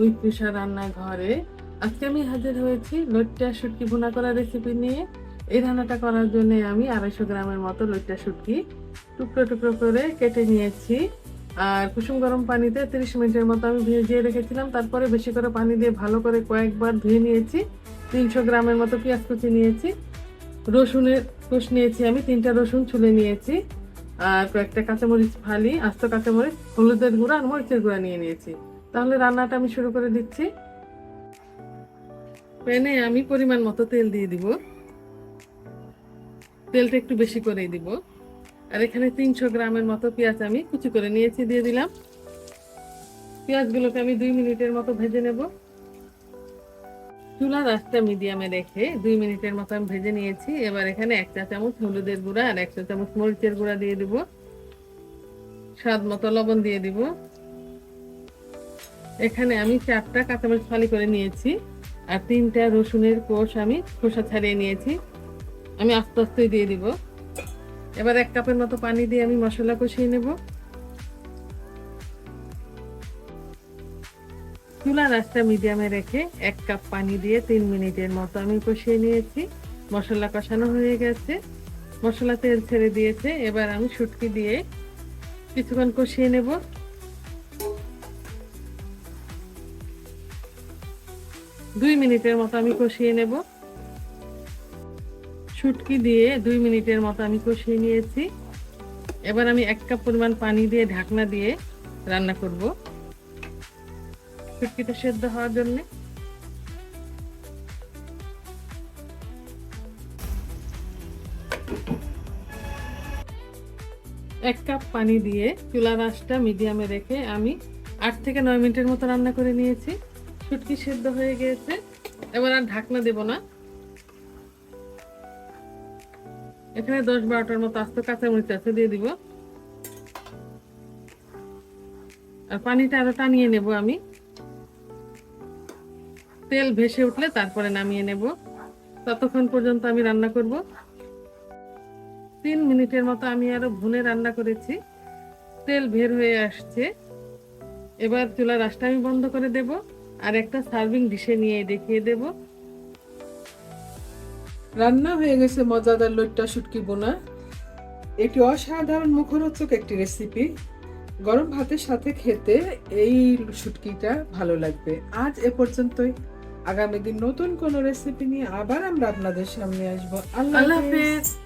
উইকুষা রান্নাঘরে। আজকে আমি হাজির হয়েছি লইট্টা শুটকি ভুনা করা রেসিপি নিয়ে। এই রান্নাটা করার জন্য আমি আড়াইশো গ্রামের মতো লইট্টা শুটকি টুকরো টুকরো করে কেটে নিয়েছি। আর কুসুম গরম পানিতে তিরিশ মিনিটের মতো আমি ভিজিয়ে রেখেছিলাম। তারপরে বেশি করে পানি দিয়ে ভালো করে কয়েকবার ধুয়ে নিয়েছি। তিনশো গ্রামের মতো পেঁয়াজ কুচি নিয়েছি। রসুনের কোষ নিয়েছি আমি, তিনটা রসুন ছুলে নিয়েছি। আর কয়েকটা কাঁচামরিচ ফালি, আস্ত কাঁচামরিচ, হলুদের গুঁড়া আর মরিচের গুঁড়া নিয়ে নিয়েছি। তাহলে রান্নাটা আমি শুরু করে দিচ্ছি। প্যানে আমি পরিমাণ মতো তেল দিয়ে দিব। তেলটা একটু বেশি করেই দিব। আর এখানে তিনশো গ্রামের মতো পেঁয়াজ আমি কুচি করে নিয়েছি, দিয়ে দিলাম। পেঁয়াজগুলোকে আমি দুই মিনিটের মতো ভেজে নেব। চুলার আঁচটা মিডিয়ামে রেখে দুই মিনিটের মতো আমি ভেজে নিয়েছি। এবার এখানে এক চা চামচ হলুদের গুঁড়া আর এক চা চামচ মরিচের গুঁড়া দিয়ে দিব। স্বাদ মতো লবণ দিয়ে দিব। এখানে আমি চারটা কাঁচামরিচ ফালি করে নিয়েছি আর তিনটা রসুনের কোষ আমি খোসা ছাড়িয়ে নিয়েছি। আমি আস্তে আস্তে দিয়ে দিব। এবার এক কাপের মতো পানি দিয়ে আমি মশলা কষিয়ে নেব। চুলা রাস্তা মিডিয়ামে রেখে এক কাপ পানি দিয়ে তিন মিনিটের মতো আমি কষিয়ে নিয়েছি। মশলা কষানো হয়ে গেছে। মশলা তেল ছেড়ে দিয়েছে। এবার আমি শুটকি দিয়ে কিছুক্ষণ কষিয়ে নেব। দুই মিনিটের মতো আমি কষিয়ে নেব। শুটকি দিয়ে দুই মিনিটের মতো আমি কষিয়ে নিয়েছি। এবার আমি এক কাপ পরিমাণ পানি দিয়ে ঢাকনা দিয়ে রান্না করব। শুটকিটা সেদ্ধ হওয়ার জন্য। এক কাপ পানি দিয়ে চুলার আঁচটা মিডিয়ামে রেখে আমি আট থেকে নয় মিনিটের মতো রান্না করে নিয়েছি। শুটকি সেদ্ধ হয়ে গিয়েছে এবার আর ঢাকনা দেব না। এখানে দশ বারোটার মতো আস্ত কাঁচামরিচ আছে, দিয়ে দিব। আর পানিটা আরও টানিয়ে নেব আমি। তেল ভেসে উঠলে তারপরে নামিয়ে নেব। ততক্ষণ পর্যন্ত আমি রান্না করব। তিন মিনিটের মতো আমি আরও ভুনে রান্না করেছি। তেল বের হয়ে আসছে। এবার চুলার রাসটা আমি বন্ধ করে দেব। আর একটা সার্ভিং ডিশে নিয়ে দেখিয়ে দেব। রান্না হয়ে গেছে মজাদার লইট্টা শুটকি বোনা। এটি অসাধারণ মুখরোচক একটি রেসিপি গরম ভাতের সাথে খেতে এই শুটকিটা ভালো লাগবে। আজ এ পর্যন্তই। আগামী দিন নতুন কোনো রেসিপি নিয়ে আবার আমরা আপনাদের সামনে আসব। আল্লাহ হাফেজ।